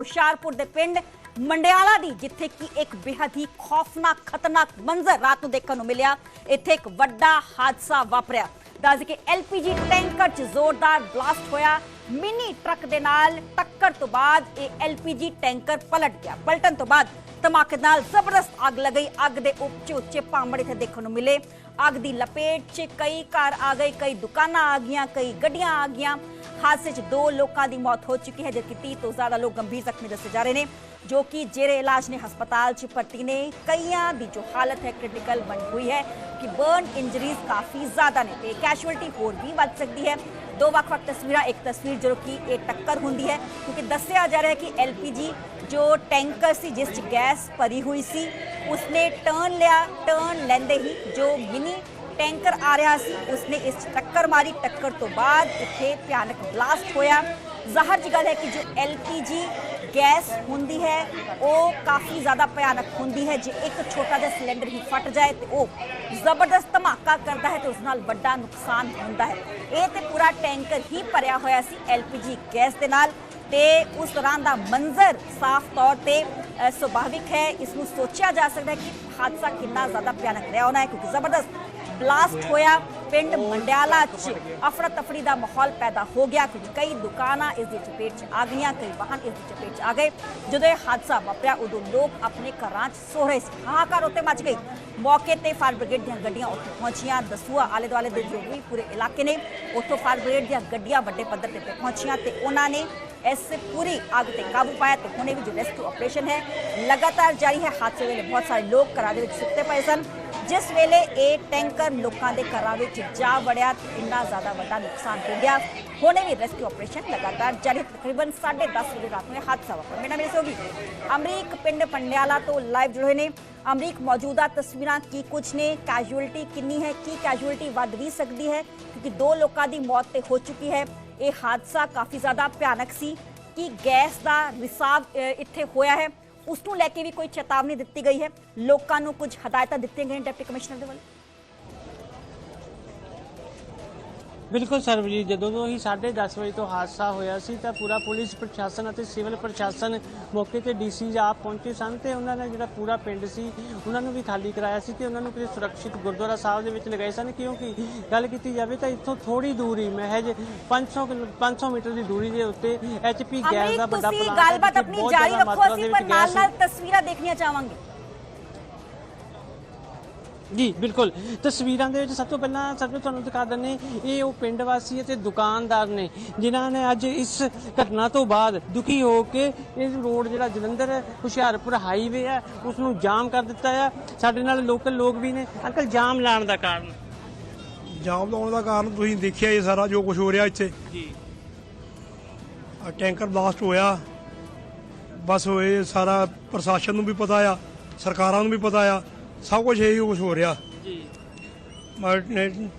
ਹੁਸ਼ਿਆਰਪੁਰ ਦੇ ਪਿੰਡ ਮੰਡਿਆਲਾ ਦੀ, ਜਿੱਥੇ ਕਿ ਇੱਕ ਬੇहद ਹੀ ਖੌਫਨਾਕ, ਖਤਰਨਾਕ ਮੰਜ਼ਰ ਰਾਤ ਨੂੰ ਦੇਖਣ ਨੂੰ ਮਿਲਿਆ। ਇੱਥੇ ਇੱਕ ਵੱਡਾ ਹਾਦਸਾ ਵਾਪਰਿਆ। ਦੱਸ ਕਿ ਐਲਪੀਜੀ ਟੈਂਕਰ 'ਚ ਜ਼ੋਰਦਾਰ ਬਲਾਸਟ ਹੋਇਆ। ਮਿੰਨੀ ਟਰੱਕ ਦੇ ਨਾਲ ਟੱਕਰ ਤੋਂ ਬਾਅਦ ਇਹ ਐਲਪੀਜੀ ਟੈਂਕਰ ਪਲਟ ਗਿਆ। ਪਲਟਣ ਤੋਂ ਬਾਅਦ ਧਮਾਕੇ ਨਾਲ ਜ਼ਬਰਦਸਤ ਅੱਗ ਲਗਈ। ਅੱਗ ਦੇ ਉੱਚੇ ਉੱਚੇ ਭਾਂਬੜ ਇੱਥੇ ਦੇਖਣ ਨੂੰ ਮਿਲੇ। ਅੱਗ ਦੀ ਲਪੇਟ 'ਚ ਕਈ ਘਰ ਆ ਗਏ, ਕਈ ਦੁਕਾਨਾਂ ਆ ਗਈਆਂ, ਕਈ ਗੱਡੀਆਂ ਆ ਗਈਆਂ। ਹਾਦਸੇ 'ਚ ਦੋ ਲੋਕਾਂ ਦੀ ਮੌਤ ਹੋ ਚੁੱਕੀ ਹੈ। ਜਦਕਿ 30 ਤੋਂ ਜ਼ਿਆਦਾ ਲੋਕ ਗੰਭੀਰ ਜ਼ਖਮੀ ਦੱਸੇ ਜਾ ਰਹੇ ਨੇ, ਜੋ ਕਿ ਜੇਰੇ ਇਲਾਜ ਨੇ ਹਸਪਤਾਲ 'ਚ ਭਰਤੀ ਨੇ। ਕਈਆਂ ਦੀ ਜੋ ਹਾਲਤ ਹੈ ਕ੍ਰਿਟੀਕਲ ਬਣੀ ਹੋਈ ਹੈ ਕਿ ਬਰਨ ਇੰਜਰੀਜ਼ ਕਾਫੀ ਜ਼ਿਆਦਾ ਨੇ ਤੇ ਕੈਜੁਅਲਟੀ ਹੋਰ ਵੀ ਵੱਧ ਸਕਦੀ ਹੈ। ਦੋ ਵੱਖ-ਵੱਖ ਤਸਵੀਰਾਂ, ਇੱਕ ਤਸਵੀਰ ਜੋ ਕਿ ਇਹ ਟੱਕਰ ਹੁੰਦੀ ਹੈ, ਕਿਉਂਕਿ ਦੱਸਿਆ ਜਾ ਰਿਹਾ ਹੈ ਕਿ ਐਲਪੀਜੀ ਜੋ ਟੈਂਕਰ ਸੀ, ਜਿਸ 'ਚ ਗੈਸ ਭਰੀ ਹੋਈ ਸੀ ਉਸਨੇ ਟਰਨ ਲਿਆ ਟਰਨ ਲੈਂਦੇ ਹੀ ਜੋ ਮਿਨੀ ਟੈਂਕਰ ਆ ਰਿਹਾ ਸੀ, ਉਸਨੇ ਇਸ 'ਚ ਟੱਕਰ ਮਾਰੀ। ਟੱਕਰ ਤੋਂ ਬਾਅਦ ਇੱਥੇ ਭਿਆਨਕ ਬਲਾਸਟ ਹੋਇਆ। ਜ਼ਾਹਰ ਜੀ ਗੱਲ ਹੈ ਕਿ ਜੋ ਐਲਪੀਜੀ ਗੈਸ ਹੁੰਦੀ ਹੈ, ਉਹ ਕਾਫੀ ਜ਼ਿਆਦਾ ਭਿਆਨਕ ਹੁੰਦੀ ਹੈ। ਜੇ ਇੱਕ ਛੋਟਾ ਜਿਹਾ ਸਿਲੰਡਰ ਹੀ ਫਟ ਜਾਏ ਤੇ ਉਹ ਜ਼ਬਰਦਸਤ ਧਮਾਕਾ ਕਰਦਾ ਹੈ ਤੇ ਉਸ ਨਾਲ ਵੱਡਾ ਨੁਕਸਾਨ ਹੁੰਦਾ ਹੈ। ਇਹ ਤੇ ਪੂਰਾ ਟੈਂਕਰ ਹੀ ਭਰਿਆ ਹੋਇਆ ਸੀ ਐਲਪੀਜੀ ਗੈਸ ਦੇ ਨਾਲ ਤੇ ਉਸ ਦੌਰਾਨ ਦਾ ਮੰਜ਼ਰ ਸਾਫ਼ ਤੌਰ ਤੇ ਸੁਭਾਵਿਕ ਹੈ। ਇਸ ਨੂੰ ਸੋਚਿਆ ਜਾ ਸਕਦਾ ਕਿ ਹਾਦਸਾ ਕਿੰਨਾ ਜ਼ਿਆਦਾ ਭਿਆਨਕ ਰਿਹਾ ਹੋਣਾ ਹੈ, ਕਿਉਂਕਿ ਜ਼ਬਰਦਸਤ ਬਲਾਸਟ ਹੋਇਆ ਪਿੰਡ ਮੰਡਿਆਲਾ 'ਚ। ਅਫਰਾ ਤਫਰੀ ਦਾ ਮਾਹੌਲ ਪੈਦਾ ਹੋ ਗਿਆ, ਕਿਉਂਕਿ ਕਈ ਦੁਕਾਨਾਂ ਇਸ ਦੀ ਚਪੇਟ 'ਚ ਆ ਗਈਆਂ, ਕਈ ਵਾਹਨ ਇਸ ਦੀ ਚਪੇਟ 'ਚ ਆ ਗਏ। ਜਦੋਂ ਇਹ ਹਾਦਸਾ ਵਾਪਰਿਆ, ਉਦੋਂ ਲੋਕ ਆਪਣੇ ਘਰਾਂ 'ਚ ਸੋ ਰਹੇ ਸੀ। ਹਾਹਾਕਾਰ ਉੱਤੇ ਮਚ ਗਈ। ਮੌਕੇ ਤੇ ਫਾਇਰ ਬ੍ਰਿਗੇਡ ਦੀਆਂ ਗੱਡੀਆਂ ਉੱਥੇ ਪਹੁੰਚੀਆਂ। ਦਸੂਆ ਆਲੇ ਦੁਆਲੇ ਦੇ ਜੋ ਵੀ ਪੂਰੇ ਇਲਾਕੇ ਨੇ, ਉੱਥੋਂ ਫਾਇਰ ਬ੍ਰਿਗੇਡ ਦੀਆਂ ਗੱਡੀਆਂ ਵੱਡੇ ਪੱਧਰ ਤੇ ਪਹੁੰਚੀਆਂ ਤੇ ਉਹਨਾਂ ਨੇ ਇਸ ਪੂਰੀ ਅੱਗ ਤੇ ਕਾਬੂ ਪਾਇਆ ਤੇ ਹੁਣੇ ਵੀ ਜੋ ਰੈਸਕਿਊ ਆਪਰੇਸ਼ਨ ਹੈ ਲਗਾਤਾਰ ਜਾਰੀ ਹੈ ਹਾਦਸੇ ਵੇਲੇ ਬਹੁਤ ਸਾਰੇ ਲੋਕ ਘਰਾਂ ਦੇ ਵਿੱਚ ਸੁੱਤੇ ਪਏ ਸਨ ਜਿਸ ਵੇਲੇ ਇਹ ਟੈਂਕਰ ਲੋਕਾਂ ਦੇ ਘਰਾਂ ਵਿੱਚ ਜਾ ਵੜਿਆ ਤੇ ਇੰਨਾ ਜ਼ਿਆਦਾ ਵੱਡਾ ਨੁਕਸਾਨ ਹੋ ਗਿਆ ਹੁਣੇ ਵੀ ਰੈਸਕਿਊ ਆਪਰੇਸ਼ਨ ਲਗਾਤਾਰ ਜਾਰੀ ਹੈ। ਤਕਰੀਬਨ 10:30 ਵਜੇ ਰਾਤ ਨੂੰ ਇਹ ਹਾਦਸਾ ਵਾਪਰਿਆ ਮੇਰਾ ਮੇਰੇ ਸੋਗੀ ਅਮਰੀਕ ਪਿੰਡ ਪੰਡਿਆਲਾ ਤੋਂ ਲਾਈਵ ਜੁੜੇ ਨੇ ਅਮਰੀਕ ਮੌਜੂਦਾ ਤਸਵੀਰਾਂ ਕੀ ਕੁਝ ਨੇ ਕੈਜੂਅਲਟੀ ਕਿੰਨੀ ਹੈ ਕੀ ਕੈਜੂਅਲਟੀ ਵੱਧ ਵੀ ਸਕਦੀ ਹੈ ਕਿਉਂਕਿ ਦੋ ਲੋਕਾਂ ਦੀ ਮੌਤ ਤੇ ਹੋ ਚੁੱਕੀ ਹੈ ਇਹ ਹਾਦਸਾ ਕਾਫੀ ਜ਼ਿਆਦਾ ਭਿਆਨਕ ਸੀ ਕਿ ਗੈਸ ਦਾ ਰਿਸਾਵ ਇੱਥੇ ਹੋਇਆ ਹੈ। ਉਸ ਨੂੰ ਲੈ ਕੇ ਵੀ ਕੋਈ ਚੇਤਾਵਨੀ ਦਿੱਤੀ ਗਈ ਹੈ। ਲੋਕਾਂ ਨੂੰ ਕੁਝ ਹਦਾਇਤਾਂ ਦਿੱਤੀਆਂ ਗਈਆਂ ਡਿਪਟੀ ਕਮਿਸ਼ਨਰ ਦੇ ਵੱਲੋਂ। ਬਿਲਕੁਲ ਸਰਬਜੀਤ ਜਦੋਂ ਤੋਂ ਹੀ 10:30 ਵਜੇ ਤੋਂ ਹਾਦਸਾ ਹੋਇਆ ਸੀ ਤਾਂ ਪੂਰਾ ਪੁਲਿਸ ਪ੍ਰਸ਼ਾਸਨ ਅਤੇ ਸਿਵਲ ਪ੍ਰਸ਼ਾਸਨ ਮੌਕੇ ਤੇ ਡੀਸੀ ਆਪ ਪਹੁੰਚੇ ਸਨ ਤੇ ਉਹਨਾਂ ਨੇ ਜਿਹੜਾ ਪੂਰਾ ਪਿੰਡ ਸੀ ਉਹਨਾਂ ਨੂੰ ਵੀ ਖਾਲੀ ਕਰਾਇਆ ਸੀ ਤੇ ਉਹਨਾਂ ਨੂੰ ਕਿਸੇ ਸੁਰੱਖਿਅਤ ਗੁਰਦੁਆਰਾ ਸਾਹਿਬ ਦੇ ਵਿੱਚ ਲਗਾਏ ਸਨ ਕਿਉਂਕਿ ਗੱਲ ਕੀਤੀ ਜਾਵੇ ਤਾਂ ਇੱਥੋਂ ਥੋੜੀ ਦੂਰੀ ਮਹਿਜ 500 ਕਿਲੋ- 500 ਮੀਟਰ ਦੀ ਦੂਰੀ ਦੇ ਉੱਤੇ ਐਚਪੀ ਗੈਸ ਦਾ ਵੱਡਾ ਪਲਾਂਟ ਹੈ ਗੱਲਬਾਤ ਆਪਣੀ ਜਾਰੀ ਰੱਖੋ ਅਸੀਂ ਪਰ ਨਾਲ ਨਾਲ ਤਸਵੀਰਾਂ ਦੇਖਣੀਆਂ ਚਾਹਾਂਗੇ। ਜੀ ਬਿਲਕੁਲ। ਤਸਵੀਰਾਂ ਦੇ ਵਿੱਚ ਸਭ ਤੋਂ ਪਹਿਲਾਂ ਸਭ ਤੋਂ ਤੁਹਾਨੂੰ ਦਿਖਾ ਦਿੰਨੇ ਇਹ ਉਹ ਪਿੰਡ ਵਾਸੀ ਅਤੇ ਦੁਕਾਨਦਾਰ ਨੇ ਜਿਨ੍ਹਾਂ ਨੇ ਅੱਜ ਇਸ ਘਟਨਾ ਤੋਂ ਬਾਅਦ ਦੁਖੀ ਹੋ ਕੇ ਇਸ ਰੋਡ ਜਿਹੜਾ ਜਲੰਧਰ ਹੁਸ਼ਿਆਰਪੁਰ ਹਾਈਵੇ ਹੈ ਉਸ ਨੂੰ ਜਾਮ ਕਰ ਦਿੱਤਾ ਹੈ ਸਾਡੇ ਨਾਲ ਲੋਕਲ ਲੋਕ ਵੀ ਨੇ। ਅੰਕਲ ਜਾਮ ਲਾਉਣ ਦਾ ਕਾਰਨ? ਜਾਮ ਲਾਉਣ ਦਾ ਕਾਰਨ ਤੁਸੀਂ ਦੇਖਿਆ ਇਹ ਸਾਰਾ ਜੋ ਕੁਝ ਹੋ ਰਿਹਾ ਇੱਥੇ? ਜੀ। ਆ ਟੈਂਕਰ ਬਲਾਸਟ ਹੋਇਆ। ਬਸ ਹੋਏ ਸਾਰਾ ਪ੍ਰਸ਼ਾਸਨ ਨੂੰ ਵੀ ਪਤਾ ਆ ਸਰਕਾਰਾਂ ਨੂੰ ਵੀ ਪਤਾ ਆ। ਸਭ ਕੁਝ ਇਹੀ ਕੁਝ ਹੋ ਰਿਹਾ। ਜੀ।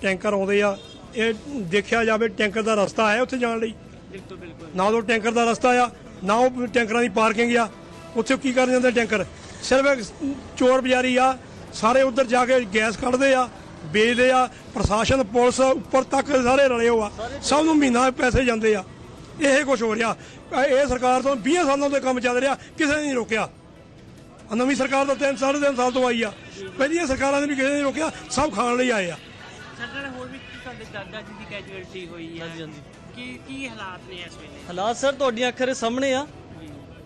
ਟੈਂਕਰ ਆਉਂਦੇ ਆ ਇਹ ਦੇਖਿਆ ਜਾਵੇ ਟੈਂਕਰ ਦਾ ਰਸਤਾ ਹੈ ਉੱਥੇ ਜਾਣ ਲਈ? ਬਿਲਕੁਲ ਬਿਲਕੁਲ। ਨਾ ਉਹ ਟੈਂਕਰ ਦਾ ਰਸਤਾ ਆ ਨਾ ਉਹ ਟੈਂਕਰਾਂ ਦੀ ਪਾਰਕਿੰਗ ਆ। ਉੱਥੇ ਕੀ ਕਰਨ ਜਾਂਦੇ ਟੈਂਕਰ? ਸਿਰਫ ਚੋਰ ਬਜ਼ਾਰੀ ਆ ਸਾਰੇ ਉੱਧਰ ਜਾ ਕੇ ਗੈਸ ਕੱਢਦੇ ਆ ਵੇਚਦੇ ਆ ਪ੍ਰਸ਼ਾਸਨ ਪੁਲਿਸ ਉੱਪਰ ਤੱਕ ਸਾਰੇ ਰਲੇ ਹੋ ਆ। ਸਭ ਨੂੰ ਮਹੀਨਾ ਪੈਸੇ ਜਾਂਦੇ ਆ। ਇਹ ਕੁਝ ਹੋ ਰਿਹਾ। ਇਹ- ਸਰਕਾਰ ਤੋਂ 20 ਸਾਲਾਂ ਤੋਂ ਕੰਮ ਚੱਲ ਰਿਹਾ ਕਿਸੇ ਨੇ ਨਹੀਂ ਰੋਕਿਆ। ਨਵੀਂ ਸਰਕਾਰ ਤਾਂ ਤਿੰਨ ਸਾਢੇ ਤਿੰਨ ਸਾਲ ਤੋਂ ਆਈ ਆ। ਪਹਿਲੀਆਂ ਸਰਕਾਰਾਂ ਨੇ ਵੀ ਕਿਸੇ ਨੇ ਨਹੀਂ ਰੋਕਿਆ ਸਭ ਖਾਣ ਲਈ ਆਏ ਆ। ਨਾਲ ਹੋਰ ਵੀ ਤੁਹਾਡੇ ਦਾਦਾ ਜੀ ਦੀ ਕੈਜੂਅਲਟੀ ਹੋਈ ਹੈ ਹਾਂਜੀ ਹਾਂਜੀ। ਕੀ ਕੀ ਹਾਲਾਤ ਨੇ ਇਸ ਵੇਲੇ? ਹਾਲਾਤ ਸਰ ਤੁਹਾਡੀਆਂ ਅੱਖਾਂ ਦੇ ਸਾਹਮਣੇ ਆ।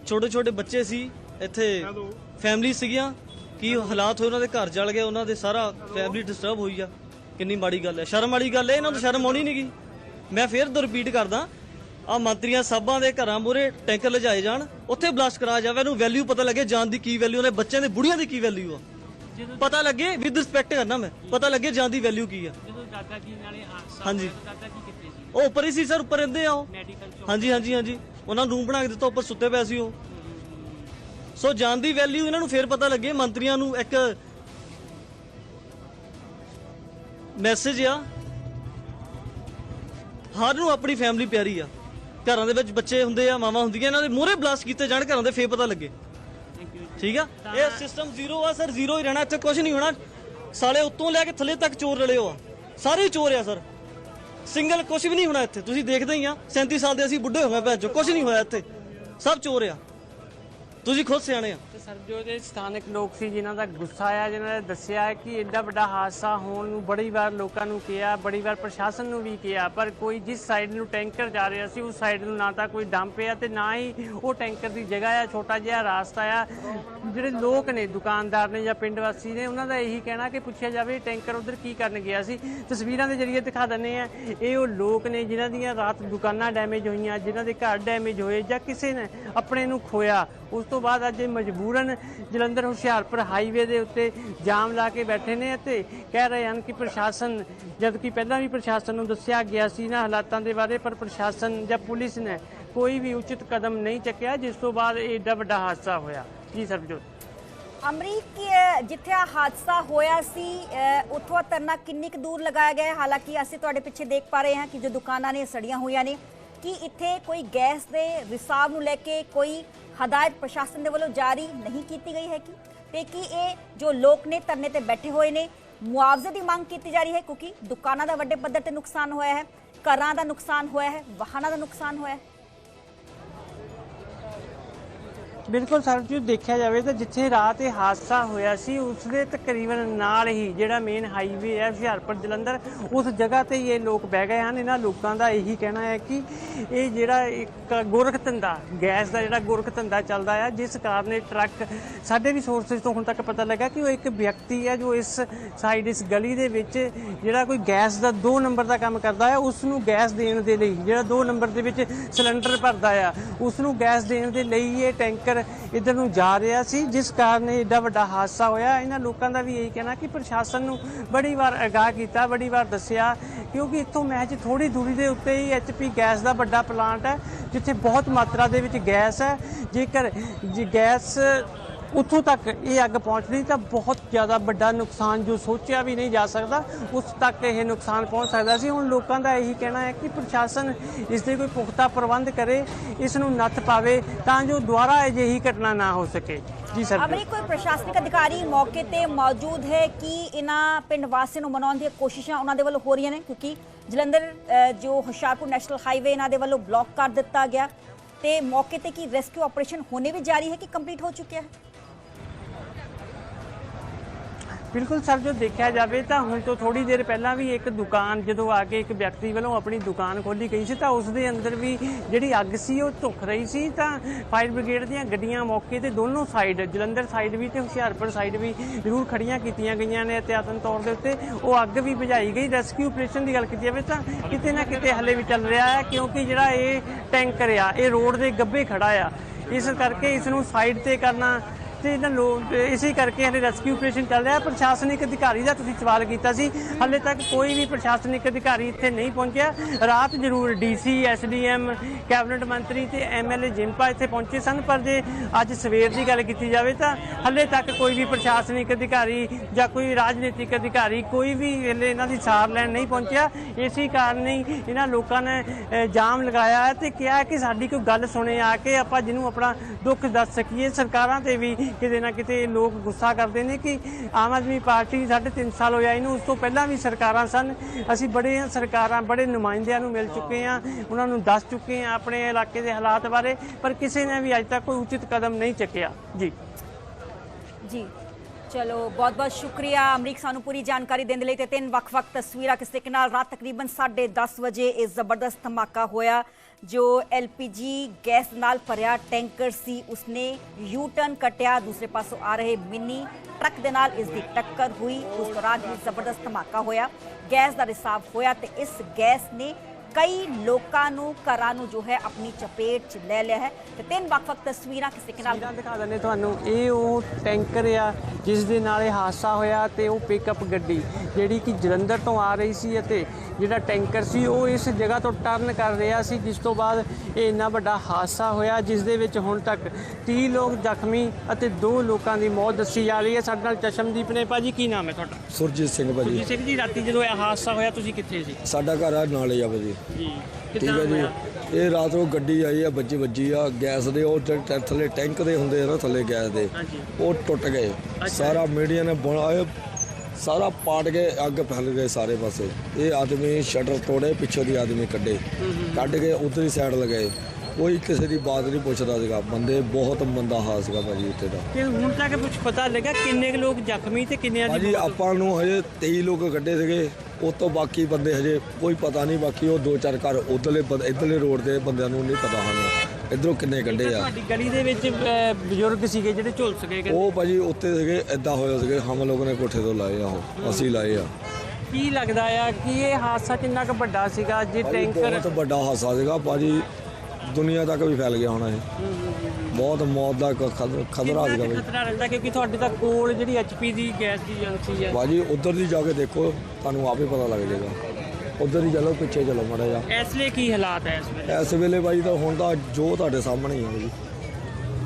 ਛੋਟੇ ਛੋਟੇ ਬੱਚੇ ਸੀ ਇੱਥੇ ਫੈਮਿਲੀ ਸੀਗੀਆਂ। ਕੀ ਹਾਲਾਤ ਹੋਏ ਉਹਨਾਂ ਦੇ? ਘਰ ਜਲ ਗਏ ਉਹਨਾਂ ਦੇ ਸਾਰਾ ਫੈਮਿਲੀ ਡਿਸਟਰਬ ਹੋਈ ਆ। ਕਿੰਨੀ ਮਾੜੀ ਗੱਲ ਹੈ ਸ਼ਰਮ ਵਾਲੀ ਗੱਲ ਹੈ ਇਹਨਾਂ ਨੂੰ ਸ਼ਰਮ ਆਉਣੀ ਨਹੀਂਗੀ ਮੈਂ ਫੇਰ ਤੋਂ ਰਿਪੀਟ ਕਰਦਾ। ਆ ਮੰਤਰੀਆਂ ਸਾਹਿਬਾਂ ਦੇ ਘਰਾਂ ਮੂਹਰੇ ਟੈਂਕਰ ਲਿਜਾਏ ਜਾਣ ਉੱਥੇ ਬਲਾਸਟ ਕਰਾਇਆ ਜਾਵੇ ਇਹਨੂੰ ਵੈਲਿਊ ਪਤਾ ਲੱਗੇ ਜਾਨ ਦੀ ਕੀ ਵੈਲਿਊ ਨੇ ਬੱਚਿਆਂ ਦੇ ਬੁੜੀਆਂ ਦੀ ਕੀ ਵੈਲਿਊ ਆ। ਪਤਾ ਲੱਗੇ ਵਿਦ ਰਿਸਪੈਕਟ ਕਰਨਾ ਮੈਂ ਪਤਾ ਲੱਗੇ ਜਾਨ ਦੀ ਵੈਲਿਊ ਕੀ ਆ। ਜਦੋਂ ਦਾਦਾ ਜੀ ਨਾਲੇ ਹਾਦਸਾ ਹਾਂਜੀ। ਹੋਇਆ ਤਾਂ ਦਾਦਾ ਜੀ ਕਿੱਥੇ ਸੀ? ਉਹ ਉੱਪਰ ਹੀ ਸੀ ਸਰ ਉੱਪਰ ਰਹਿੰਦੇ ਆ ਉਹ। ਹਾਂਜੀ ਹਾਂਜੀ ਹਾਂਜੀ। ਉਹਨਾਂ ਨੂੰ ਰੂਮ ਬਣਾ ਕੇ ਦਿੱਤਾ ਉੱਪਰ ਸੁੱਤੇ ਪਏ ਸੀ ਉਹ। ਸੋ ਜਾਨ ਦੀ ਵੈਲਿਊ ਇਹਨਾਂ ਨੂੰ ਫੇਰ ਪਤਾ ਲੱਗੇ ਮੰਤਰੀਆਂ ਨੂੰ ਇੱਕ ਮੈਸੇਜ ਆ। ਹਰ ਨੂੰ ਆਪਣੀ ਫੈਮਿਲੀ ਪਿਆਰੀ ਆ। ਘਰਾਂ ਦੇ ਵਿੱਚ ਬੱਚੇ ਹੁੰਦੇ ਆ, ਮਾਵਾਂ ਹੁੰਦੀਆਂ, ਇਹਨਾਂ ਦੇ ਮੂਹਰੇ ਬਲਾਸਟ ਕੀਤੇ ਜਾਣ, ਘਰਾਂ ਦੇ ਫੇਰ ਪਤਾ ਲੱਗੇ। ਠੀਕ ਆ? ਇਹ ਸਿਸਟਮ ਜ਼ੀਰੋ ਆ ਸਰ ਜ਼ੀਰੋ ਹੀ ਰਹਿਣਾ, ਇੱਥੇ ਕੁਝ ਨਹੀਂ ਹੋਣਾ। ਸਾਲੇ ਉੱਤੋਂ ਲੈ ਕੇ ਥੱਲੇ ਤੱਕ ਚੋਰ ਰਲੇ ਹੋ ਆ। ਸਾਰੇ ਹੀ ਚੋਰ ਆ ਸਰ ਸਿੰਗਲ ਕੁਝ ਵੀ ਨਹੀਂ ਹੋਣਾ ਇੱਥੇ, ਤੁਸੀਂ ਦੇਖਦੇ ਹੀ ਆ 37 ਸਾਲ ਦੇ ਅਸੀਂ ਬੁੱਢੇ ਹੋ ਗਏ ਭੈਣ ਚੋ ਕੁਝ ਨਹੀਂ ਹੋਇਆ ਇੱਥੇ। ਸਭ ਚੋਰ ਆ। ਤੁਸੀਂ ਖੁਦ ਸਿਆਣੇ ਆ। ਸਰ, ਜੋ ਦੇ ਸਥਾਨਕ ਲੋਕ ਸੀ, ਜਿਨ੍ਹਾਂ ਦਾ ਗੁੱਸਾ ਆਇਆ, ਜਿਨ੍ਹਾਂ ਨੇ ਦੱਸਿਆ ਕਿ ਐਡਾ ਵੱਡਾ ਹਾਦਸਾ ਹੋਣ ਨੂੰ ਬੜੀ ਵਾਰ ਲੋਕਾਂ ਨੂੰ ਕਿਹਾ, ਬੜੀ ਵਾਰ ਪ੍ਰਸ਼ਾਸਨ ਨੂੰ ਵੀ ਕਿਹਾ, ਪਰ ਕੋਈ ਜਿਸ ਸਾਈਡ ਨੂੰ ਟੈਂਕਰ ਜਾ ਰਿਹਾ ਸੀ, ਉਸ ਸਾਈਡ ਨੂੰ ਨਾ ਤਾਂ ਕੋਈ ਡੰਪ ਆ ਤੇ ਨਾ ਹੀ ਉਹ ਟੈਂਕਰ ਦੀ ਜਗ੍ਹਾ ਆ, ਛੋਟਾ ਜਿਹਾ ਰਾਸਤਾ ਆ। ਜਿਹੜੇ ਲੋਕ ਨੇ, ਦੁਕਾਨਦਾਰ ਨੇ ਜਾਂ ਪਿੰਡ ਵਾਸੀ ਨੇ, ਉਹਨਾਂ ਦਾ ਇਹੀ ਕਹਿਣਾ ਕਿ ਪੁੱਛਿਆ ਜਾਵੇ ਟੈਂਕਰ ਉਧਰ ਕੀ ਕਰਨ ਗਿਆ ਸੀ। ਤਸਵੀਰਾਂ ਦੇ ਜ਼ਰੀਏ ਦਿਖਾ ਦਿੰਦੇ ਆ ਇਹ ਉਹ ਲੋਕ ਨੇ ਜਿਨ੍ਹਾਂ ਦੀਆਂ ਰਾਤ ਦੁਕਾਨਾਂ ਡੈਮੇਜ ਹੋਈਆਂ, ਜਿਨ੍ਹਾਂ ਦੇ ਘਰ ਡੈਮੇਜ ਹੋਏ ਜਾਂ ਕਿਸੇ ਨੇ ਆਪਣੇ ਨੂੰ ਖੋਇਆ। ਉਸ ਤੋਂ ਬਾਅਦ ਅੱਜ ਇਹ ਮਜਬੂਰਨ ਜਲੰਧਰ ਹੁਸ਼ਿਆਰਪੁਰ ਹਾਈਵੇ ਦੇ ਉੱਤੇ ਜਾਮ ਲਾ ਕੇ ਬੈਠੇ ਨੇ ਅਤੇ ਕਹਿ ਰਹੇ ਹਨ ਕਿ ਪ੍ਰਸ਼ਾਸਨ ਜਦ ਕਿ ਪਹਿਲਾਂ ਵੀ ਪ੍ਰਸ਼ਾਸਨ ਨੂੰ ਦੱਸਿਆ ਗਿਆ ਸੀ ਨਾ ਹਾਲਾਤਾਂ ਦੇ ਬਾਰੇ ਪਰ ਪ੍ਰਸ਼ਾਸਨ ਜਾਂ ਪੁਲਿਸ ਨੇ ਕੋਈ ਵੀ ਉਚਿਤ ਕਦਮ ਨਹੀਂ ਚੱਕਿਆ ਜਿਸ ਤੋਂ ਬਾਅਦ ਇਹ ਵੱਡਾ ਹਾਦਸਾ ਹੋਇਆ। ਜੀ ਸਰਬਜੋਤ। ਅਮਰੀਕ ਜਿੱਥੇ ਆ ਹਾਦਸਾ ਹੋਇਆ ਸੀ ਅ, ਉੱਥੋਂ ਧਰਨਾ ਕਿੰਨੀ ਕੁ ਦੂਰ ਲਗਾਇਆ ਗਿਆ ਹਾਲਾਂਕਿ ਅਸੀਂ ਤੁਹਾਡੇ ਪਿੱਛੇ ਦੇਖ ਪਾ ਰਹੇ ਹਾਂ ਕਿ ਜੋ ਦੁਕਾਨਾਂ ਨੇ ਸੜੀਆਂ ਹੋਈਆਂ ਨੇ ਕਿ ਇੱਥੇ ਕੋਈ ਗੈਸ ਦੇ ਰਿਸਾਵ ਨੂੰ ਲੈ ਕੇ ਕੋਈ ਹਦਾਇਤ ਪ੍ਰਸ਼ਾਸਨ ਦੇ ਵੱਲੋਂ ਜਾਰੀ ਨਹੀਂ ਕੀਤੀ ਗਈ ਹੈ ਕਿ ਤੇ ਕਿ ਇਹ ਜੋ ਲੋਕ ਨੇ ਧਰਨੇ ਤੇ ਬੈਠੇ ਹੋਏ ਨੇ, ਮੁਆਵਜ਼ੇ ਦੀ ਮੰਗ ਕੀਤੀ ਜਾ ਰਹੀ ਹੈ ਕਿਉਂਕਿ ਦੁਕਾਨਾਂ ਦਾ ਵੱਡੇ ਪੱਧਰ ਤੇ ਨੁਕਸਾਨ ਹੋਇਆ ਹੈ, ਘਰਾਂ ਦਾ ਨੁਕਸਾਨ ਹੋਇਆ ਹੈ, ਵਾਹਨਾਂ ਦਾ ਨੁਕਸਾਨ ਹੋਇਆ ਹੈ। ਬਿਲਕੁਲ ਸਰ ਜੀ ਦੇਖਿਆ ਜਾਵੇ ਤਾਂ ਜਿੱਥੇ ਰਾਤ ਇਹ ਹਾਦਸਾ ਹੋਇਆ ਸੀ ਉਸ ਦੇ ਤਕਰੀਬਨ ਨਾਲ ਹੀ ਜਿਹੜਾ ਮੇਨ ਹਾਈਵੇ ਹੈ ਹੁਸ਼ਿਆਰਪੁਰ, ਜਲੰਧਰ, ਉਸ ਜਗ੍ਹਾ ਤੇ ਹੀ ਇਹ ਲੋਕ ਬਹਿ ਗਏ ਹਨ। ਇਹਨਾਂ ਲੋਕਾਂ ਦਾ ਇਹੀ ਕਹਿਣਾ ਹੈ ਕਿ ਇਹ ਜਿਹੜਾ ਇੱਕ ਗੋਰਖ ਧੰਦਾ, ਗੈਸ ਦਾ ਜਿਹੜਾ ਗੋਰਖ ਧੰਦਾ ਚੱਲਦਾ ਹੈ ਜਿਸ ਕਾਰਨ ਇਹ ਟਰੱਕ ਸਾਡੇ ਵੀ ਸੋਰਸਸ ਤੋਂ ਹੁਣ ਤੱਕ ਪਤਾ ਲੱਗਾ ਕਿ ਉਹ ਇੱਕ ਵਿਅਕਤੀ ਹੈ ਜੋ ਇਸ ਸਾਈਡ ਇਸ ਗਲੀ ਦੇ ਵਿੱਚ ਜਿਹੜਾ ਕੋਈ ਗੈਸ ਦਾ 2 ਨੰਬਰ ਦਾ ਕੰਮ ਕਰਦਾ ਹੈ ਉਸ ਨੂੰ ਗੈਸ ਦੇਣ ਦੇ ਲਈ, ਜਿਹੜਾ 2 ਨੰਬਰ ਦੇ ਵਿੱਚ ਸਿਲੰਡਰ ਭਰਦਾ ਆ ਉਸ ਨੂੰ ਗੈਸ ਦੇਣ ਦੇ ਲਈ ਇਹ ਟੈਂਕਰ ਇਧਰ ਨੂੰ ਜਾ ਰਿਹਾ ਸੀ, ਜਿਸ ਕਾਰਨ ਇਹ ਏਡਾ ਵੱਡਾ ਹਾਦਸਾ ਹੋਇਆ। ਇਹਨਾਂ ਲੋਕਾਂ ਦਾ ਵੀ ਇਹੀ ਕਹਿਣਾ ਕਿ ਪ੍ਰਸ਼ਾਸਨ ਨੂੰ ਬੜੀ ਵਾਰ ਅਗਾਹ ਕੀਤਾ, ਬੜੀ ਵਾਰ ਦੱਸਿਆ, ਕਿਉਂਕਿ ਇੱਥੋਂ ਮਹਿਜ ਥੋੜੀ ਦੂਰੀ ਦੇ ਉੱਤੇ ਹੀ ਐਚਪੀ ਗੈਸ ਦਾ ਵੱਡਾ ਪਲਾਂਟ ਹੈ, ਜਿੱਥੇ ਬਹੁਤ ਮਾਤਰਾ ਦੇ ਵਿੱਚ ਗੈਸ ਹੈ। ਜੇਕਰ ਜੇ ਗੈਸ ਉੱਥੋਂ ਤੱਕ ਇਹ ਅੱਗ ਪਹੁੰਚਦੀ ਤਾਂ ਬਹੁਤ ਜ਼ਿਆਦਾ ਵੱਡਾ ਨੁਕਸਾਨ ਜੋ ਸੋਚਿਆ ਵੀ ਨਹੀਂ ਜਾ ਸਕਦਾ, ਉਸ ਤੱਕ ਇਹ ਨੁਕਸਾਨ ਪਹੁੰਚ ਸਕਦਾ ਸੀ। ਹੁਣ ਲੋਕਾਂ ਦਾ ਇਹੀ ਕਹਿਣਾ ਹੈ ਕਿ ਪ੍ਰਸ਼ਾਸਨ ਇਸ ਦੇ ਕੋਈ ਪੁਖਤਾ ਪ੍ਰਬੰਧ ਕਰੇ, ਇਸ ਨੂੰ ਨੱਥ ਪਾਵੇ ਤਾਂ ਜੋ ਦੁਬਾਰਾ ਅਜਿਹੀ ਘਟਨਾ ਨਾ ਹੋ ਸਕੇ। ਜੀ ਸਰ। ਅਮਰੀਕ, ਕੋਈ ਪ੍ਰਸ਼ਾਸਨਿਕ ਅਧਿਕਾਰੀ ਮੌਕੇ ਤੇ ਮੌਜੂਦ ਹੈ ਕਿ ਇਹਨਾਂ ਪਿੰਡ ਵਾਸੀਆਂ ਨੂੰ ਮਨਾਉਣ ਦੀਆਂ ਕੋਸ਼ਿਸ਼ਾਂ ਉਹਨਾਂ ਦੇ ਵੱਲੋਂ ਹੋ ਰਹੀਆਂ ਨੇ? ਕਿਉਂਕਿ ਜਲੰਧਰ ਜੋ ਹੁਸ਼ਿਆਰਪੁਰ ਨੈਸ਼ਨਲ ਹਾਈਵੇ ਇਹਨਾਂ ਦੇ ਵੱਲੋਂ ਬਲੌਕ ਕਰ ਦਿੱਤਾ ਗਿਆ ਤੇ ਮੌਕੇ ਤੇ ਕੀ ਰੈਸਕਿਊ ਆਪਰੇਸ਼ਨ ਹੋਣੇ ਵੀ ਜਾਰੀ ਹੈ ਕਿ ਕੰਪਲੀਟ ਹੋ ਚੁੱਕਿਆ ਹੈ? ਬਿਲਕੁਲ ਸਰ, ਜੋ ਦੇਖਿਆ ਜਾਵੇ ਤਾਂ ਹੁਣ ਤੋਂ ਥੋੜੀ ਦੇਰ ਪਹਿਲਾਂ ਵੀ ਇੱਕ ਦੁਕਾਨ, ਜਦੋਂ ਆ ਕੇ ਇੱਕ ਵਿਅਕਤੀ ਵੱਲੋਂ ਆਪਣੀ ਦੁਕਾਨ ਖੋਲੀ ਗਈ ਸੀ, ਤਾਂ ਉਸ ਦੇ ਅੰਦਰ ਵੀ ਜਿਹੜੀ ਅੱਗ ਸੀ, ਉਹ ਧੁੱਖ ਰਹੀ ਸੀ। ਤਾਂ ਫਾਇਰ ਬ੍ਰਿਗੇਡ ਦੀਆਂ ਗੱਡੀਆਂ ਮੌਕੇ ਤੇ ਦੋਨੋਂ ਸਾਈਡ ਜਲੰਧਰ ਸਾਈਡ ਵੀ ਤੇ ਹੁਸ਼ਿਆਰਪੁਰ ਸਾਈਡ ਵੀ ਜ਼ਰੂਰ ਖੜੀਆਂ ਕੀਤੀਆਂ ਗਈਆਂ ਨੇ। ਇਤਿਆਤਨ ਤੌਰ ਦੇ ਉੱਤੇ ਉਹ ਅੱਗ ਵੀ ਬੁਝਾਈ ਗਈ। ਰੈਸਕਿਊ ਆਪਰੇਸ਼ਨ ਦੀ ਗੱਲ ਕੀਤੀ ਜਾਵੇ ਤਾਂ ਕਿਤੇ ਨਾ ਕਿਤੇ ਹਲੇ ਵੀ ਚੱਲ ਰਿਹਾ ਹੈ, ਕਿਉਂਕਿ ਜਿਹੜਾ ਇਹ ਟੈਂਕਰ ਆ, ਇਹ ਰੋਡ ਦੇ ਗੱਬੇ ਖੜਾ ਆ। ਇਸ ਕਰਕੇ ਇਸ ਨੂੰ ਸਾਈਡ ਤੇ ਕਰਨਾ ਤੇ ਇਹਨਾਂ ਲੋਕ ਇਸੇ ਕਰਕੇ ਹਲੇ ਰੈਸਕਿਊ ਆਪਰੇਸ਼ਨ ਚੱਲ ਰਿਹਾ। ਪ੍ਰਸ਼ਾਸਨਿਕ ਅਧਿਕਾਰੀ ਦਾ ਤੁਸੀਂ ਸਵਾਲ ਕੀਤਾ ਸੀ। ਹਲੇ ਤੱਕ ਕੋਈ ਵੀ ਪ੍ਰਸ਼ਾਸਨਿਕ ਅਧਿਕਾਰੀ ਇੱਥੇ ਨਹੀਂ ਪਹੁੰਚਿਆ। ਰਾਤ ਜ਼ਰੂਰ ਡੀਸੀ ਐਸਡੀਐਮ ਕੈਬਨਿਟ ਮੰਤਰੀ ਤੇ ਐਮਐਲਏ ਜਿੰਪਾ ਇੱਥੇ ਪਹੁੰਚੇ ਸਨ। ਪਰ ਜੇ ਅੱਜ ਸਵੇਰ ਦੀ ਗੱਲ ਕੀਤੀ ਜਾਵੇ ਤਾਂ ਹਲੇ ਤੱਕ ਕੋਈ ਵੀ ਪ੍ਰਸ਼ਾਸਨਿਕ ਅਧਿਕਾਰੀ ਜਾਂ ਕੋਈ ਰਾਜਨੀਤਿਕ ਅਧਿਕਾਰੀ ਕੋਈ ਵੀ ਹਲੇ ਇਹਨਾਂ ਦੀ ਸਾਰ ਲੈਣ ਨਹੀਂ ਪਹੁੰਚਿਆ। ਇਸੇ ਕਾਰਨ ਹੀ ਇਹਨਾਂ ਲੋਕਾਂ ਨੇ ਜਾਮ ਲਗਾਇਆ ਹੈ ਤੇ ਕਿਹਾ ਕਿ ਸਾਡੀ ਕੋਈ ਗੱਲ ਸੁਣੇ ਆ ਕੇ ਆਪਾਂ ਜਿਹਨੂੰ ਆਪਣਾ ਦੁੱਖ ਦੱਸ ਸਕੀਏ। ਸਰਕਾਰਾਂ ਤੇ ਵੀ ਕਿਤੇ ਨਾ ਕਿਤੇ ਲੋਕ ਗੁੱਸਾ ਕਰਦੇ ਨੇ ਕਿ ਆਮ ਆਦਮੀ ਪਾਰਟੀ ਸਾਢੇ ਤਿੰਨ ਸਾਲ ਹੋਇਆ ਇਹਨੂੰ ਉਸ ਤੋਂ ਪਹਿਲਾਂ ਵੀ ਸਰਕਾਰਾਂ ਸਨ। ਅਸੀਂ ਬੜੇ ਸਰਕਾਰਾਂ, ਬੜੇ ਨੁਮਾਇੰਦਿਆਂ ਨੂੰ ਮਿਲ ਚੁੱਕੇ ਆ ਉਹਨਾਂ ਨੂੰ ਦੱਸ ਚੁੱਕੇ ਆ ਆਪਣੇ ਇਲਾਕੇ ਦੇ ਹਾਲਾਤ ਬਾਰੇ, ਪਰ ਕਿਸੇ ਨੇ ਵੀ ਅੱਜ ਤੱਕ ਕੋਈ ਉਚਿਤ ਕਦਮ ਨਹੀਂ ਚੱਕਿਆ। ਜੀ। ਜੀ। ਚਲੋ ਬਹੁਤ ਬਹੁਤ ਸ਼ੁਕਰੀਆ। ਅਮਰੀਕ, ਸਾਨੂੰ ਪੂਰੀ ਜਾਣਕਾਰੀ ਦੇਣ ਦੇ ਲਈ ਤੇ ਤਿੰਨ ਵੱਖ-ਵੱਖ ਤਸਵੀਰਾਂ ਕਿਸੇ ਤਰੀਕੇ ਨਾਲ। ਰਾਤ ਤਕਰੀਬਨ 10:30 ਵਜੇ ਇਹ ਜ਼ਬਰਦਸਤ ਧਮਾਕਾ ਹੋਇਆ, ਜੋ ਐਲਪੀਜੀ ਗੈਸ ਨਾਲ ਭਰਿਆ ਟੈਂਕਰ ਸੀ। ਉਸਨੇ ਯੂ ਟਰਨ ਕਟਿਆ, ਦੂਸਰੇ ਪਾਸੋਂ ਆ ਰਹੇ ਮਿੰਨੀ ਟਰੱਕ ਦੇ ਨਾਲ ਇਸ ਦੀ ਟੱਕਰ ਹੋਈ। ਉਸ ਦੌਰਾਨ ਹੀ ਜ਼ਬਰਦਸਤ ਧਮਾਕਾ ਹੋਇਆ। ਗੈਸ ਦਾ ਰਿਸਾਵ ਹੋਇਆ ਤੇ ਇਸ ਗੈਸ ਨੇ ਕਈ ਲੋਕਾਂ ਨੂੰ ਘਰਾਂ ਨੂੰ ਜੋ ਹੈ ਆਪਣੀ ਚਪੇਟ 'ਚ ਲੈ ਲਿਆ ਹੈ ਤੇ ਤਿੰਨ ਵੱਖ-ਵੱਖ ਤਸਵੀਰਾਂ ਕਿਸ ਤਸਵੀਰਾਂ ਦਿਖਾ ਦਿੰਦੇ ਤੁਹਾਨੂੰ। ਇਹ ਉਹ ਟੈਂਕਰ ਆ ਜਿਸ ਦੇ ਨਾਲ ਇਹ ਹਾਦਸਾ ਹੋਇਆ ਤੇ ਉਹ ਪਿਕਅਪ ਗੱਡੀ ਜਿਹੜੀ ਕਿ ਜਲੰਧਰ ਤੋਂ ਆ ਰਹੀ ਸੀ ਅਤੇ ਜਿਹੜਾ ਟੈਂਕਰ ਸੀ ਉਹ ਇਸ ਜਗ੍ਹਾ ਤੋਂ ਟਰਨ ਕਰ ਰਿਹਾ ਸੀ ਜਿਸ ਤੋਂ ਬਾਅਦ ਇਹ ਇੰਨਾ ਵੱਡਾ ਹਾਦਸਾ ਹੋਇਆ ਜਿਸ ਦੇ ਵਿੱਚ ਹੁਣ ਤੱਕ 30 ਲੋਕ ਜ਼ਖਮੀ ਅਤੇ ਦੋ ਲੋਕਾਂ ਦੀ ਮੌਤ ਦੱਸੀ ਜਾ ਰਹੀ ਹੈ। ਸਾਡੇ ਨਾਲ ਚਸ਼ਮਦੀਪ ਨੇ। ਭਾਜੀ ਕੀ ਨਾਮ ਹੈ ਤੁਹਾਡਾ? ਸੁਰਜੀਤ ਸਿੰਘ ਭਾਜੀ। ਜੀ ਸਿੰਘ ਜੀ ਰਾਤੀ ਜਦੋਂ ਇਹ ਹਾਦਸਾ ਹੋਇਆ ਤੁਸੀਂ ਕਿੱਥੇ ਸੀ? ਸਾਡਾ ਘਰ ਆ ਨਾਲੇ ਆ ਭਾਜੀ। ਜੀ ਠੀਕ ਹੈ ਜੀ। ਇਹ ਰਾਤ ਨੂੰ ਗੱਡੀ ਆਈ ਆ ਵੱਜੀ ਵੱਜੀ ਆ ਗੈਸ ਦੇ ਉਹ ਟੈ- ਥੱਲੇ ਟੈਂਕ ਦੇ ਹੁੰਦੇ ਆ ਨਾ ਥੱਲੇ ਗੈਸ ਦੇ ਹਾਂਜੀ। ਉਹ ਟੁੱਟ ਗਏ। ਸਾਰਾ ਮੀਡੀਆ ਨੇ ਬਣਾਇਆ ਸਾਰਾ ਪਾਟ ਕੇ ਅੱਗ ਫੈਲ ਗਏ ਸਾਰੇ ਪਾਸੇ। ਇਹ ਆਦਮੀ ਸ਼ਟਰ ਤੋੜੇ ਪਿੱਛੋਂ ਦੀ ਆਦਮੀ ਕੱਢੇ। ਕੱਢ ਕੇ ਉਧਰ ਹੀ ਸਾਈਡ ਲਗਾਏ। ਕੋਈ ਕਿਸੇ ਦੀ ਬਾਤ ਨਹੀਂ ਪੁੱਛਦਾ ਸੀਗਾ। ਬੰਦੇ ਬਹੁਤ ਮੰਦਾ ਹਾਲ ਸੀਗਾ ਭਾਜੀ ਉੱਥੇ ਦਾ। ਕਿ ਹੁਣ ਤੱਕ ਕੁਝ ਪਤਾ ਲੱਗਾ ਕਿੰਨੇ ਕੁ ਲੋਕ ਜ਼ਖਮੀ ਤੇ ਕਿੰਨਿਆਂ ਦੀ ਭਾਜੀ ਮੌਤ? ਆਪਾਂ ਨੂੰ ਹਜੇ 23 ਲੋਕ ਕੱਢੇ ਸੀਗੇ। ਉਸ ਤੋਂ ਬਾਕੀ ਬੰਦੇ ਹਜੇ ਕੋਈ ਪਤਾ ਨਹੀਂ। ਬਾਕੀ ਉਹ ਦੋ ਚਾਰ ਘਰ ਉਧਰਲੇ ਇਧਰਲੇ ਰੋਡ ਦੇ ਬੰਦਿਆਂ ਨੂੰ ਨਹੀਂ ਪਤਾ ਸਾਨੂੰ। ਇਧਰੋਂ ਕਿੰਨੇ ਕੱਢੇ ਆ। ਤੁਹਾਡੀ ਗਲੀ ਦੇ ਵਿੱਚ ਅਹ, ਬਜ਼ੁਰਗ ਸੀਗੇ ਜਿਹੜੇ ਝੁਲਸ ਗਏ ਕਹਿੰਦੇ। ਉਹ ਭਾਜੀ ਉੱਤੇ ਸੀਗੇ ਇਦਾਂ ਹੋਇਆ ਸੀਗੇ। ਹਮ ਲੋਕਾਂ ਨੇ ਕੋਠੇ ਤੋਂ ਲਾਏ ਆ ਉਹ। ਅਸੀਂ ਲਾਏ ਆ। ਕੀ ਲੱਗਦਾ ਆ ਕਿ ਇਹ ਹਾਦਸਾ ਕਿੰਨਾ ਕੁ ਵੱਡਾ ਸੀਗਾ? ਜੇ ਭਾਜੀ ਟੈਂਕਰ ਬਹੁਤ ਵੱਡਾ ਹਾਦਸਾ ਸੀਗਾ। ਭਾਜੀ ਦੁਨੀਆ ਤੱਕ ਵੀ ਫੈਲ ਗਿਆ ਹੋਣਾ ਇਹ। ਬਹੁਤ ਮੌਤ ਦਾ ਖਤਰਾ ਕੁ ਭਾਜੀ ਖਤਰਾ ਰਹਿੰਦਾ ਕਿਉਂਕਿ ਤੁਹਾਡੇ ਤਾਂ ਕੋਲ ਜਿਹੜੀ ਐਚਪੀ ਦੀ ਗੈਸ ਦੀ ਏਜੰਸੀ ਹੈ। ਭਾਜੀ ਉਧਰ ਦੀ ਜਾ ਕੇ ਦੇਖੋ ਤੁਹਾਨੂੰ ਆਪੇ ਪਤਾ ਲੱਗ ਜਾਏਗਾ। ਉਧਰ ਹੀ ਚਲੋ ਪਿੱਛੇ ਚਲੋ ਮਾੜਾ ਜਿਹਾ। ਇਸ ਲਈ ਕੀ ਹਾਲਾਤ ਹੈ ਇਸ ਵੇਲੇ? ਇਸ ਵੇਲੇ ਤਾਂ ਹੁਣ ਤਾਂ ਜੋ ਤੁਹਾਡੇ ਸਾਹਮਣੇ ਹੀ ਹੈ ਜੀ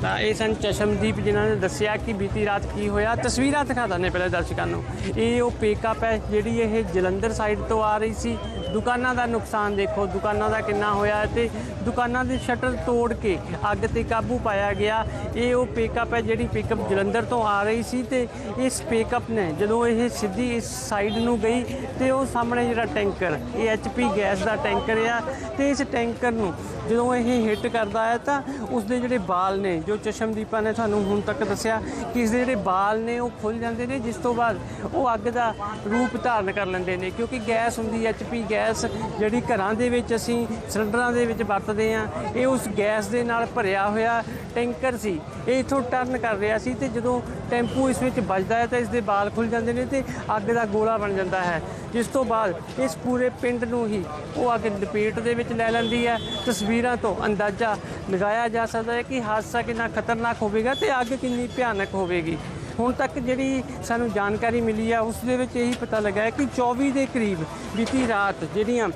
ਤਾਂ ਇਹ ਸਨ ਚਸ਼ਮਦੀਪ ਜਿਨ੍ਹਾਂ ਨੇ ਦੱਸਿਆ ਕਿ ਬੀਤੀ ਰਾਤ ਕੀ ਹੋਇਆ। ਤਸਵੀਰਾਂ ਦਿਖਾ ਦਿੰਦੇ ਪਹਿਲੇ ਦਰਸ਼ਕਾਂ ਨੂੰ। ਇਹ ਉਹ ਪੇਕਅਪ ਹੈ ਜਿਹੜੀ ਇਹ ਜਲੰਧਰ ਸਾਈਡ ਤੋਂ ਆ ਰਹੀ ਸੀ। ਦੁਕਾਨਾਂ ਦਾ ਨੁਕਸਾਨ ਦੇਖੋ, ਦੁਕਾਨਾਂ ਦਾ ਕਿੰਨਾ ਹੋਇਆ ਹੈ ਤੇ ਦੁਕਾਨਾਂ ਦੇ ਸ਼ਟਰ ਤੋੜ ਕੇ ਅੱਗ ਤੇ ਕਾਬੂ ਪਾਇਆ ਗਿਆ। ਇਹ ਉਹ ਪੇਕਅਪ ਹੈ ਜਿਹੜੀ ਪਿਕਅਪ ਜਲੰਧਰ ਤੋਂ ਆ ਰਹੀ ਸੀ ਤੇ ਇਸ ਪੇਕਅਪ ਨੇ ਜਦੋਂ ਇਹ ਸਿੱਧੀ ਇਸ ਸਾਈਡ ਨੂੰ ਗਈ ਤੇ ਉਹ ਸਾਹਮਣੇ ਜਿਹੜਾ ਟੈਂਕਰ ਇਹ ਐਚਪੀ ਗੈਸ ਦਾ ਟੈਂਕਰ ਆ ਤੇ ਇਸ ਟੈਂਕਰ ਨੂੰ ਜਦੋਂ ਇਹ ਹਿੱਟ ਕਰਦਾ ਹੈ ਤਾਂ ਉਸ ਦੇ ਜਿਹੜੇ ਬਾਲ ਨੇ, ਜੋ ਚਸ਼ਮਦੀਪਾ ਨੇ ਤੁਹਾਨੂੰ ਹੁਣ ਤੱਕ ਦੱਸਿਆ ਕਿ ਇਸ ਦੇ ਜਿਹੜੇ ਬਾਲ ਨੇ ਉਹ ਖੁੱਲ ਜਾਂਦੇ ਨੇ, ਜਿਸ ਤੋਂ ਬਾਅਦ ਉਹ ਅੱਗ ਦਾ ਰੂਪ ਧਾਰਨ ਕਰ ਲੈਂਦੇ ਨੇ, ਕਿਉਂਕਿ ਗੈਸ ਹੁੰਦੀ ਐਚਪੀ ਗੈਸ, ਜਿਹੜੀ ਘਰਾਂ ਦੇ ਵਿੱਚ ਅਸੀਂ ਸਿਲੰਡਰਾਂ ਦੇ ਵਿੱਚ ਵਰਤਦੇ ਆ ਇਹ ਉਸ ਗੈਸ ਦੇ ਨਾਲ ਭਰਿਆ ਹੋਇਆ ਟੈਂਕਰ ਸੀ, ਇਹ ਇਥੋਂ ਟਰਨ ਕਰ ਰਿਹਾ ਸੀ ਤੇ ਜਦੋਂ ਟੈਂਪੂ ਇਸ ਵਿੱਚ ਵੱਜਦਾ ਹੈ ਤਾਂ ਇਸ ਦੇ ਬਾਲ ਖੁੱਲ ਜਾਂਦੇ ਨੇ ਤੇ ਅੱਗ ਦਾ ਗੋਲਾ ਬਣ ਜਾਂਦਾ ਹੈ, ਜਿਸ ਤੋਂ ਬਾਅਦ ਇਸ ਪੂਰੇ ਪਿੰਡ ਨੂੰ ਹੀ ਉਹ ਅੱਗ ਲਪੇਟ ਦੇ ਵਿੱਚ ਲੈ ਲੈਂਦੀ ਹੈ। ਤਸਵੀਰਾਂ ਤੋਂ ਅੰਦਾਜ਼ਾ ਲਗਾਇਆ ਜਾ ਸਕਦਾ ਹੈ ਕਿ ਹਾਦਸਾ ਕਿੰਨਾ ਖਤਰਨਾਕ ਹੋਵੇਗਾ ਤੇ ਅੱਗ ਕਿੰਨੀ ਭਿਆਨਕ ਹੋਵੇਗੀ? ਹੁਣ ਤੱਕ ਜਿਹੜੀ ਸਾਨੂੰ ਜਾਣਕਾਰੀ ਮਿਲੀ ਆ, ਉਸ ਦੇ ਵਿੱਚ ਇਹੀ ਪਤਾ ਲੱਗਾ ਹੈ ਕਿ 24 ਦੇ ਕਰੀਬ ਬੀਤੀ ਰਾਤ ਜਿਹੜੀਆਂ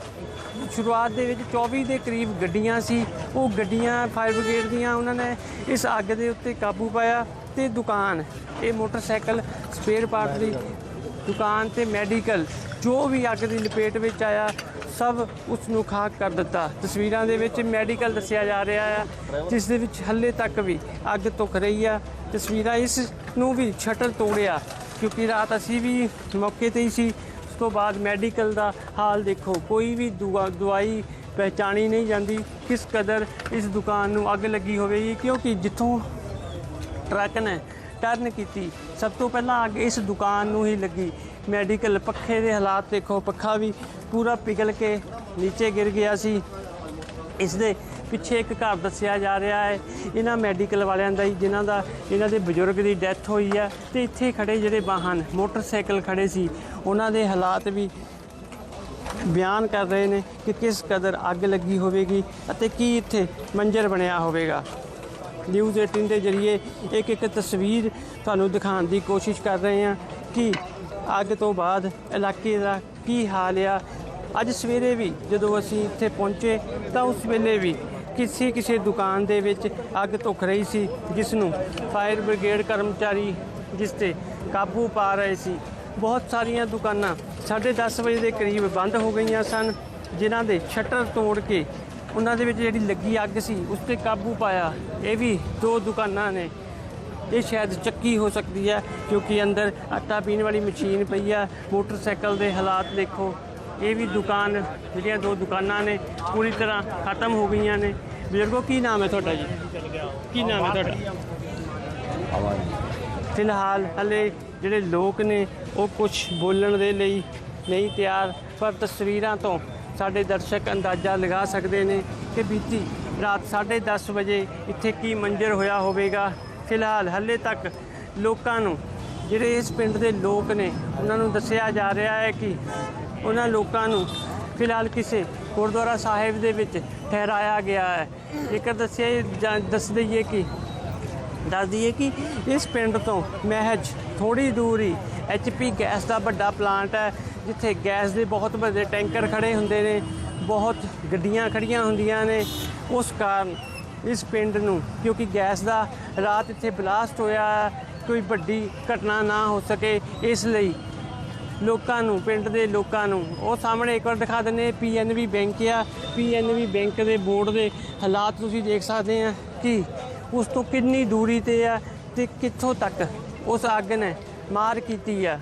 ਸ਼ੁਰੂਆਤ ਦੇ ਵਿੱਚ 24 ਦੇ ਕਰੀਬ ਗੱਡੀਆਂ ਸੀ, ਉਹ ਗੱਡੀਆਂ, ਫਾਇਰ ਬ੍ਰਿਗੇਡ ਦੀਆਂ ਉਹਨਾਂ ਨੇ ਇਸ ਅੱਗ ਦੇ ਉੱਤੇ ਕਾਬੂ ਪਾਇਆ ਤੇ ਦੁਕਾਨ, ਇਹ ਮੋਟਰਸਾਈਕਲ, ਸਪੇਅਰ ਪਾਰਟ ਦੀ ਦੁਕਾਨ ਤੇ ਮੈਡੀਕਲ ਜੋ ਵੀ ਅੱਗ ਦੀ ਲਪੇਟ ਵਿੱਚ ਆਇਆ ਸਭ ਉਸ ਨੂੰ ਖਾਕ ਕਰ ਦਿੱਤਾ। ਤਸਵੀਰਾਂ ਦੇ ਵਿੱਚ ਮੈਡੀਕਲ ਦੱਸਿਆ ਜਾ ਰਿਹਾ ਆ, ਜਿਸ ਦੇ ਵਿੱਚ ਹੱਲੇ ਤੱਕ ਵੀ ਅੱਗ ਤੁਕ ਰਹੀ ਆ। ਤਸਵੀਰਾਂ ਇਸ ਨੂੰ ਵੀ ਸ਼ਟਰ ਤੋੜਿਆ, ਕਿਉਂਕਿ ਰਾਤ ਅਸੀਂ ਵੀ ਮੌਕੇ ਤੇ ਹੀ ਸੀ। ਉਸ ਤੋਂ ਬਾਅਦ ਮੈਡੀਕਲ ਦਾ ਹਾਲ ਦੇਖੋ, ਕੋਈ ਵੀ ਦੁਆ- ਦਵਾਈ ਪਹਿਚਾਣੀ ਨਹੀਂ ਜਾਂਦੀ। ਕਿਸ ਕਦਰ ਇਸ ਦੁਕਾਨ ਨੂੰ ਅੱਗ ਲੱਗੀ ਹੋਵੇਗੀ, ਕਿਉਂਕਿ ਜਿੱਥੋਂ ਟਰੱਕ ਨੇ ਟਰਨ ਕੀਤੀ। ਸਭ ਤੋਂ ਪਹਿਲਾਂ ਅੱਗ ਇਸ ਦੁਕਾਨ ਨੂੰ ਹੀ ਲੱਗੀ। ਮੈਡੀਕਲ ਪੱਖੇ ਦੇ ਹਾਲਾਤ ਦੇਖੋ, ਪੱਖਾ ਵੀ ਪੂਰਾ ਪਿਘਲ ਕੇ ਨੀਚੇ ਗਿਰ ਗਿਆ ਸੀ। ਇਸ ਦੇ ਪਿੱਛੇ ਇੱਕ ਘਰ ਦੱਸਿਆ ਜਾ ਰਿਹਾ ਹੈ। ਇਹਨਾਂ ਮੈਡੀਕਲ ਵਾਲਿਆਂ ਦਾ ਹੀ, ਜਿਨ੍ਹਾਂ ਦਾ ਇਹਨਾਂ ਦੇ ਬਜ਼ੁਰਗ ਦੀ ਡੈਥ ਹੋਈ ਹੈ। ਤੇ ਇੱਥੇ ਖੜੇ ਜਿਹੜੇ ਵਾਹਨ, ਮੋਟਰਸਾਈਕਲ ਖੜੇ ਸੀ। ਉਹਨਾਂ ਦੇ ਹਾਲਾਤ ਵੀ ਬਿਆਨ ਕਰ ਰਹੇ ਨੇ ਕਿ ਕਿਸ ਕਦਰ ਅੱਗ ਲੱਗੀ ਹੋਵੇਗੀ ਅਤੇ ਕੀ ਇੱਥੇ ਮੰਜ਼ਰ ਬਣਿਆ ਹੋਵੇਗਾ। ਨਿਊਜ਼ 18 ਦੇ ਜ਼ਰੀਏ ਇੱਕ ਇੱਕ ਤਸਵੀਰ ਤੁਹਾਨੂੰ ਦਿਖਾਉਣ ਦੀ ਕੋਸ਼ਿਸ਼ ਕਰ ਰਹੇ ਹਾਂ ਕਿ ਅੱਗ ਤੋਂ ਬਾਅਦ ਇਲਾਕੇ ਦਾ ਕੀ ਹਾਲ ਆ। ਅੱਜ ਸਵੇਰੇ ਵੀ ਜਦੋਂ ਅਸੀਂ ਇੱਥੇ ਪਹੁੰਚੇ ਤਾਂ ਉਸ ਵੇਲੇ ਵੀ ਕਿਸੇ ਕਿਸੇ ਦੁਕਾਨ ਦੇ ਵਿੱਚ ਅੱਗ ਧੁੱਖ ਰਹੀ ਸੀ, ਜਿਸ ਨੂੰ ਫਾਇਰ ਬ੍ਰਿਗੇਡ ਕਰਮਚਾਰੀ ਜਿਸ ਤੇ ਕਾਬੂ ਪਾ ਰਹੇ ਸੀ। ਬਹੁਤ ਸਾਰੀਆਂ ਦੁਕਾਨਾਂ 10:30 ਵਜੇ ਦੇ ਕਰੀਬ ਬੰਦ ਹੋ ਗਈਆਂ ਸਨ, ਜਿਨ੍ਹਾਂ ਦੇ ਸ਼ਟਰ ਤੋੜ ਕੇ ਉਹਨਾਂ ਦੇ ਵਿੱਚ ਜਿਹੜੀ ਲੱਗੀ ਅੱਗ ਸੀ, ਉਸ ਤੇ ਕਾਬੂ ਪਾਇਆ। ਇਹ ਵੀ ਦੋ ਦੁਕਾਨਾਂ ਨੇ। ਇਹ ਸ਼ਾਇਦ ਚੱਕੀ ਹੋ ਸਕਦੀ ਹੈ, ਕਿਉਂਕਿ ਅੰਦਰ ਆਟਾ ਪੀਣ ਵਾਲੀ ਮਸ਼ੀਨ ਪਈ ਆ। ਮੋਟਰਸਾਈਕਲ ਦੇ ਹਾਲਾਤ ਦੇਖੋ। ਇਹ ਵੀ ਦੁਕਾਨ, ਜਿਹੜੀਆਂ ਦੋ ਦੁਕਾਨਾਂ ਨੇ, ਪੂਰੀ ਤਰ੍ਹਾਂ ਖਤਮ ਹੋ ਗਈਆਂ ਨੇ। ਬਜ਼ੁਰਗੋ, ਕੀ ਨਾਮ ਹੈ ਤੁਹਾਡਾ ਜੀ? ਕੀ ਨਾਮ ਹੈ ਤੁਹਾਡਾ? ਫਿਲਹਾਲ ਹਲੇ ਜਿਹੜੇ ਲੋਕ ਨੇ, ਉਹ ਕੁਝ ਬੋਲਣ ਦੇ ਲਈ ਨਹੀਂ ਤਿਆਰ, ਪਰ ਤਸਵੀਰਾਂ ਤੋਂ ਸਾਡੇ ਦਰਸ਼ਕ ਅੰਦਾਜ਼ਾ ਲਗਾ ਸਕਦੇ ਨੇ ਕਿ ਬੀਤੀ ਰਾਤ 10:30 ਵਜੇ ਇੱਥੇ ਕੀ ਮੰਜ਼ਰ ਹੋਇਆ ਹੋਵੇਗਾ। ਫਿਲਹਾਲ ਹਲੇ ਤੱਕ ਲੋਕਾਂ ਨੂੰ, ਜਿਹੜੇ ਇਸ ਪਿੰਡ ਦੇ ਲੋਕ ਨੇ, ਉਹਨਾਂ ਨੂੰ ਦੱਸਿਆ ਜਾ ਰਿਹਾ ਹੈ ਕਿ ਉਹਨਾਂ ਲੋਕਾਂ ਨੂੰ ਫਿਲਹਾਲ ਕਿਸੇ ਗੁਰਦੁਆਰਾ ਸਾਹਿਬ ਦੇ ਵਿੱਚ ਠਹਿਰਾਇਆ ਗਿਆ ਹੈ। ਜੇਕਰ ਦੱਸਿਆ ਜਾਂ ਦੱਸ ਦਈਏ ਕਿ, ਦੱਸ ਦਈਏ ਕਿ ਇਸ ਪਿੰਡ ਤੋਂ ਮਹਿਜ ਥੋੜੀ ਦੂਰ ਹੀ ਐਚਪੀ ਗੈਸ ਦਾ ਵੱਡਾ ਪਲਾਂਟ ਹੈ। ਜਿੱਥੇ ਗੈਸ ਦੇ ਬਹੁਤ ਵੱਡੇ ਟੈਂਕਰ ਖੜੇ ਹੁੰਦੇ ਨੇ ਬਹੁਤ ਗੱਡੀਆਂ ਖੜੀਆਂ ਹੁੰਦੀਆਂ ਨੇ ਉਸ ਕਾਰਨ ਇਸ ਪਿੰਡ ਨੂੰ ਕਿਉਂਕਿ ਗੈਸ ਦਾ ਰਾਤ ਇੱਥੇ ਬਲਾਸਟ ਹੋਇਆ ਹੈ, ਕੋਈ ਵੱਡੀ ਘਟਨਾ ਨਾ ਹੋ ਸਕੇ ਇਸ ਲਈ ਲੋਕਾਂ ਨੂੰ ਪਿੰਡ ਦੇ ਲੋਕਾਂ ਨੂੰ ਉਹ ਸਾਹਮਣੇ ਇੱਕ ਵਾਰ ਦਿਖਾ ਦਿੰਦੇ ਪੀਐਨਬੀ ਬੈਂਕ ਆ ਪੀਐਨਬੀ ਬੈਂਕ ਦੇ ਬੋਰਡ ਦੇ ਹਾਲਾਤ ਤੁਸੀਂ ਦੇਖ ਸਕਦੇ ਆ ਕਿ ਉਸ ਤੋਂ ਕਿੰਨੀ ਦੂਰੀ ਤੇ ਆ ਤੇ ਕਿੱਥੋਂ ਤੱਕ ਉਸ ਅੱਗ ਨੇ ਮਾਰ ਕੀਤੀ ਆ।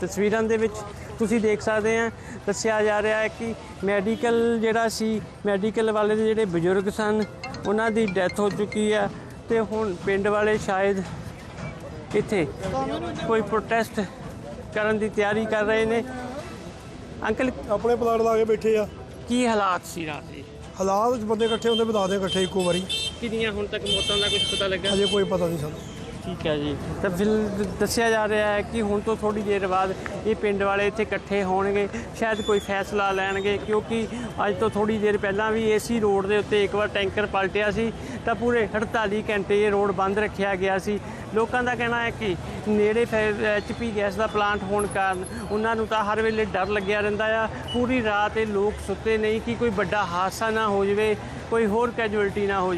ਤਸਵੀਰਾਂ ਦੇ ਵਿੱਚ ਤੁਸੀਂ ਦੇਖ ਸਕਦੇ ਆ ਦੱਸਿਆ ਜਾ ਰਿਹਾ ਹੈ ਕਿ ਮੈਡੀਕਲ ਜਿਹੜਾ ਸੀ ਮੈਡੀਕਲ ਵਾਲੇ ਦੇ ਜਿਹੜੇ ਬਜ਼ੁਰਗ ਸਨ ਉਹਨਾਂ ਦੀ ਡੈਥ ਹੋ ਚੁੱਕੀ ਆ ਤੇ ਹੁਣ ਪਿੰਡ ਵਾਲੇ ਸ਼ਾਇਦ ਇੱਥੇ ਕੋਈ ਪ੍ਰੋਟੈਸਟ ਕਰਨ ਦੀ ਤਿਆਰੀ ਕਰ ਰਹੇ ਨੇ। ਅੰਕਲ ਆਪਣੇ ਪਲਾਟ ਲਾ ਕੇ ਬੈਠੇ ਆ। ਕੀ ਹਾਲਾਤ ਸੀ ਰਾਤ ਦੇ? ਹਾਲਾਤ ਵਿੱਚ ਬੰਦੇ ਇਕੱਠੇ ਹੁੰਦੇ ਬਤਾ ਦੇ ਇਕੱਠੇ ਇੱਕੋ ਵਾਰੀ। ਕਿੰਨੀਆਂ ਹੁਣ ਤੱਕ ਮੌਤਾਂ ਦਾ ਕੁਝ ਪਤਾ ਲੱਗਾ? ਅਜੇ ਕੋਈ ਪਤਾ ਨਹੀਂ ਸਾਨੂੰ। ਠੀਕ ਹੈ ਜੀ। ਤਾਂ ਫਿਰ ਦੱਸਿਆ ਜਾ ਰਿਹਾ ਹੈ ਕਿ ਹੁਣ ਤੋਂ ਥੋੜੀ ਦੇਰ ਬਾਅਦ ਇਹ ਪਿੰਡ ਵਾਲੇ ਇੱਥੇ ਇਕੱਠੇ ਹੋਣਗੇ, ਸ਼ਾਇਦ ਕੋਈ ਫੈਸਲਾ ਲੈਣਗੇ, ਕਿਉਂਕਿ ਅੱਜ ਤੋਂ ਥੋੜੀ ਦੇਰ ਪਹਿਲਾਂ ਵੀ ਏਸੀ ਰੋਡ ਦੇ ਉੱਤੇ ਇੱਕ ਵਾਰ ਟੈਂਕਰ ਪਲਟਿਆ ਸੀ, ਤਾਂ ਪੂਰੇ 48 ਘੰਟੇ ਇਹ ਰੋਡ ਬੰਦ ਰੱਖਿਆ ਗਿਆ ਸੀ। ਲੋਕਾਂ ਦਾ ਕਹਿਣਾ ਹੈ ਕਿ ਨੇੜੇ ਐਚਪੀ ਗੈਸ ਦਾ ਪਲਾਂਟ ਹੋਣ ਕਾਰਨ ਉਹਨਾਂ ਨੂੰ ਤਾਂ ਹਰ ਵੇਲੇ ਡਰ ਲੱਗਿਆ ਰਹਿੰਦਾ ਆ। ਪੂਰੀ ਰਾਤ ਇਹ ਲੋਕ ਸੁੱਤੇ ਨਹੀਂ ਕਿ ਕੋਈ ਵੱਡਾ ਹਾਦਸਾ ਨਾ ਹੋ ਜਾਵੇ, ਕੋਈ ਹੋਰ ਕੈਜੁਅਲਟੀ ਨਾ ਹੋ ਜਾਵੇ।